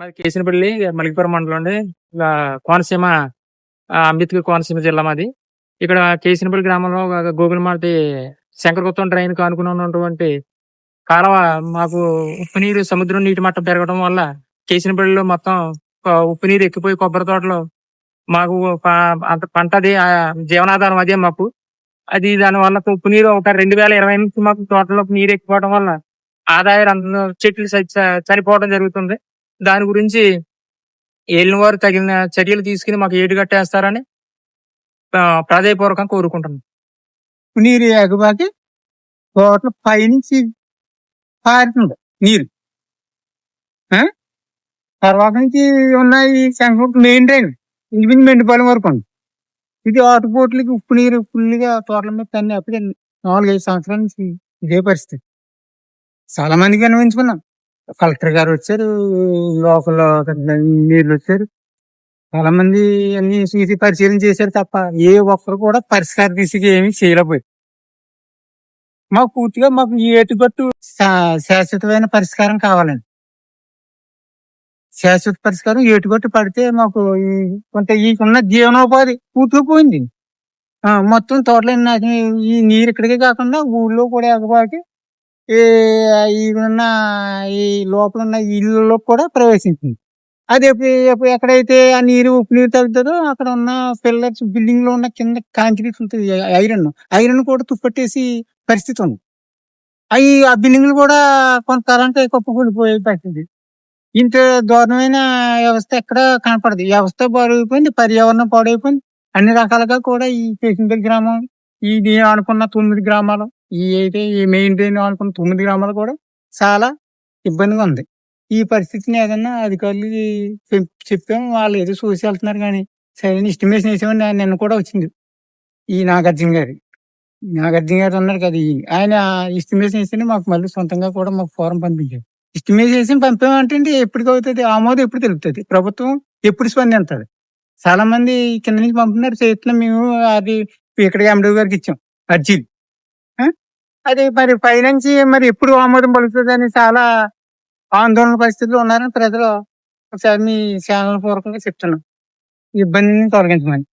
మాది కేసినపల్లి మలికిపురం మండలం అండి ఇలా కోనసీమ అంబేద్కర్ కోనసీమ జిల్లా మాది. ఇక్కడ కేసినపల్లి గ్రామంలో ఒక గోగులమాటి శంకరగుప్తం డ్రైన్ కానుకుని ఉన్నటువంటి కాలువ మాకు ఉప్పు నీరు సముద్రం నీటి మట్టం పెరగడం వల్ల కేసినపల్లిలో మొత్తం ఉప్పు నీరు ఎక్కిపోయి కొబ్బరి తోటలో మాకు అంత పంట అది జీవనాధారం అదే మాకు. అది దాని వల్ల ఉప్పు నీరు ఒక రెండు వేల ఇరవై నుంచి మాకు తోటలో నీరు ఎక్కిపోవడం వల్ల ఆదాయాలు చెట్లు చనిపోవడం జరుగుతుంది. దాని గురించి ఏలిన వారు తగిన చర్యలు తీసుకుని మాకు ఏడు కట్టేస్తారని ప్రాధాయపూర్వకంగా కోరుకుంటున్నాం. నీరు ఎగబాకి తోటల పైనుంచి పారుతుంది నీరు. తర్వాత నుంచి ఉన్న ఈ మెయిన్ డ్రైన్ ఇది మెండిపాలెం వరకు ఉంది. ఇది ఆటుపోట్లకి ఉప్పు నీరు ఫుల్గా తోటల మీద తన్ని అప్పుడే నాలుగైదు సంవత్సరాల నుంచి ఇదే పరిస్థితి. చాలా మందికి అనుభవించుకున్నాం. కలెక్టర్ గారు వచ్చారు లోకల్ నీళ్ళు వచ్చారు. చాలా మంది అన్ని చూసి పరిశీలన చేశారు తప్ప ఏ ఒక్కరు కూడా పరిష్కార దిశగా ఏమీ చేయలేకపోయి మాకు పూర్తిగా మాకు ఏటుగట్టు శాశ్వతమైన పరిష్కారం కావాలండి. శాశ్వత పరిష్కారం ఏటుగట్టు పడితే మాకు కొంత ఈ ఉన్న జీవనోపాధి పూర్తిగా పోయింది. మొత్తం తోటలో ఈ నీరు ఇక్కడికే కాకుండా ఊళ్ళో కూడా ఎగబాకి ఈ ఉన్న ఈ లోపల ఉన్న ఇళ్ళలో కూడా ప్రవేశించింది. అది ఎప్పుడు ఎక్కడైతే ఆ నీరు ఉప్పు నీరు తగ్గుతుందో అక్కడ ఉన్న పిల్లర్స్ బిల్డింగ్లో ఉన్న కింద కాంక్రీట్ ఉంటుంది. ఐరన్ ఐరన్ కూడా తుప్పట్టేసి పరిస్థితి ఉంది. అవి ఆ బిల్డింగ్లు కూడా కొంత కరెంట్ కప్పుకూలిపోయే పరిస్థితి ఇంత దారుణమైన వ్యవస్థ ఎక్కడ కనపడదు. వ్యవస్థ పాడైపోయింది పర్యావరణం పాడైపోయింది. అన్ని రకాలుగా కూడా ఈ పేసిందర్ గ్రామం ఈ అనుకున్న తొమ్మిది గ్రామాలు ఈ అయితే ఈ మెయిన్ డ్రైన్ అనుకున్న తొమ్మిది గ్రామాలు కూడా చాలా ఇబ్బందిగా ఉంది. ఈ పరిస్థితిని ఏదన్నా అధికారులు చెప్పాము వాళ్ళు ఏదో చూసి వెళ్తున్నారు కానీ సరైన ఎస్టిమేషన్ వేసామని ఆయన నిన్న కూడా వచ్చింది. ఈ నాగార్జున గారి నాగార్జున గారు ఉన్నారు కదా ఆయన ఎస్టిమేషన్ వేసి మాకు మళ్ళీ సొంతంగా కూడా మాకు ఫారం పంపించారు. ఎస్టిమేషన్ వేసి పంపామంటే ఎప్పటికి అవుతుంది? ఆమోదం ఎప్పుడు తెలుపుతుంది? ప్రభుత్వం ఎప్పుడు స్పందిస్తుంది చాలా మంది కింద నుంచి పంపుతున్నారు. చేతిలో మేము అది ఇక్కడ ఎండో గారికి ఇచ్చాం. అర్జీలు. అది మరి పైనుంచి మరి ఎప్పుడు ఆమోదం పలుకుతుందని అని చాలా ఆందోళన పరిస్థితులు ఉన్నారని ప్రజలు ఒకసారి మీ ఛానల్ పూర్వకంగా చెప్తున్నాం. ఈ ఇబ్బందిని తొలగించమని.